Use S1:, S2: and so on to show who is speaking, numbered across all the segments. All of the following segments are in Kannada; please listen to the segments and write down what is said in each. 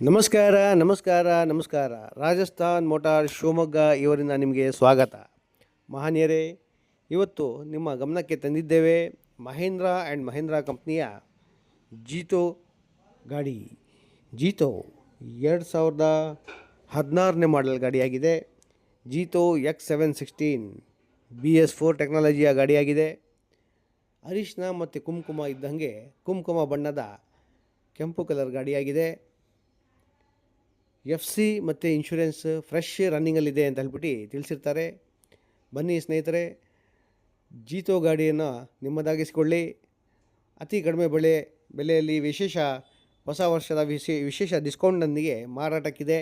S1: ನಮಸ್ಕಾರ ನಮಸ್ಕಾರ ನಮಸ್ಕಾರ. ರಾಜಸ್ಥಾನ್ ಮೋಟಾರ್ ಶಿವಮೊಗ್ಗ ಇವರಿಂದ ನಿಮಗೆ ಸ್ವಾಗತ. ಮಹನೀಯರೇ, ಇವತ್ತು ನಿಮ್ಮ ಗಮನಕ್ಕೆ ತಂದಿದ್ದೇವೆ ಮಹೇಂದ್ರ ಆ್ಯಂಡ್ ಮಹೇಂದ್ರ ಕಂಪ್ನಿಯ ಜೀತೋ ಗಾಡಿ. ಜೀತೋ ಎರಡು ಸಾವಿರದ ಹದಿನಾರನೇ model ಗಾಡಿಯಾಗಿದೆ. Jeeto X seven sixteen B S four ಟೆಕ್ನಾಲಜಿಯ ಗಾಡಿಯಾಗಿದೆ. ಅರಿಶಿನ ಮತ್ತು ಕುಂಕುಮ ಇದ್ದಂಗೆ ಕುಂಕುಮ ಬಣ್ಣದ ಕೆಂಪು ಕಲರ್ ಗಾಡಿಯಾಗಿದೆ ಎಫ್ ಸಿ ಮತ್ತು ಇನ್ಶೂರೆನ್ಸ್ ಫ್ರೆಶ್ ರನ್ನಿಂಗಲ್ಲಿದೆ ಅಂತ ಹೇಳ್ಬಿಟ್ಟು ತಿಳಿಸಿರ್ತಾರೆ. ಬನ್ನಿ ಸ್ನೇಹಿತರೆ, ಜೀತೋ ಗಾಡಿಯನ್ನು ನಿಮ್ಮದಾಗಿಸಿಕೊಳ್ಳಿ. ಅತಿ ಕಡಿಮೆ ಬೆಲೆ ಬೆಲೆಯಲ್ಲಿ ವಿಶೇಷ ಹೊಸ ವರ್ಷದ ವಿಶೇ, ವಿಶೇಷ ಡಿಸ್ಕೌಂಟ್ನೊಂದಿಗೆ ಮಾರಾಟಕ್ಕಿದೆ.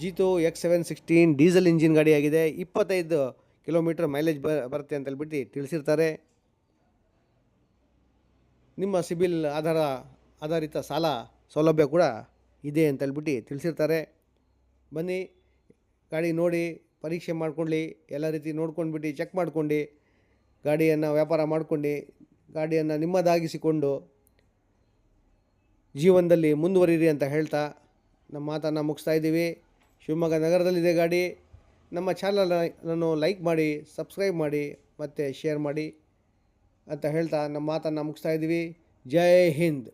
S1: Jeeto X seven sixteen diesel engine ಗಾಡಿಯಾಗಿದೆ. ಇಪ್ಪತ್ತೈದು ಕಿಲೋಮೀಟ್ರ್ ಮೈಲೇಜ್ ಬರುತ್ತೆ ಅಂತ ಹೇಳ್ಬಿಟ್ಟು ತಿಳಿಸಿರ್ತಾರೆ. ನಿಮ್ಮ ಸಿಬಿಲ್ ಆಧಾರ ಆಧಾರಿತ ಸಾಲ ಸೌಲಭ್ಯ ಕೂಡ ಇದೆ ಅಂತ ಹೇಳ್ಬಿಟ್ಟು ತಿಳಿಸಿರ್ತಾರೆ. ಬನ್ನಿ, ಗಾಡಿ ನೋಡಿ, ಪರೀಕ್ಷೆ ಮಾಡ್ಕೊಳ್ಳಿ ಎಲ್ಲ ರೀತಿ ನೋಡ್ಕೊಂಡ್ಬಿಟ್ಟು, ಚೆಕ್ ಮಾಡ್ಕೊಂಡು, ಗಾಡಿಯನ್ನು ವ್ಯಾಪಾರ ಮಾಡ್ಕೊಂಡು, ಗಾಡಿಯನ್ನು ನಿಮ್ಮದಾಗಿಸಿಕೊಂಡು ಜೀವನದಲ್ಲಿ ಮುಂದುವರಿರಿ ಅಂತ ಹೇಳ್ತಾ ನಮ್ಮ ಮಾತನ್ನು ಮುಗಿಸ್ತಾ ಇದ್ದೀವಿ. ಶಿವಮೊಗ್ಗ ನಗರದಲ್ಲಿದೆ ಗಾಡಿ. ನಮ್ಮ ಚಾನಲನ್ನು ಲೈಕ್ ಮಾಡಿ, ಸಬ್ಸ್ಕ್ರೈಬ್ ಮಾಡಿ, ಮತ್ತು ಶೇರ್ ಮಾಡಿ. ಅಂತ ಹೇಳ್ತಾ ನಮ್ಮ ಮಾತನ್ನು ಮುಗಿಸ್ತಾ ಇದ್ದೀವಿ. ಜೈ ಹಿಂದ್.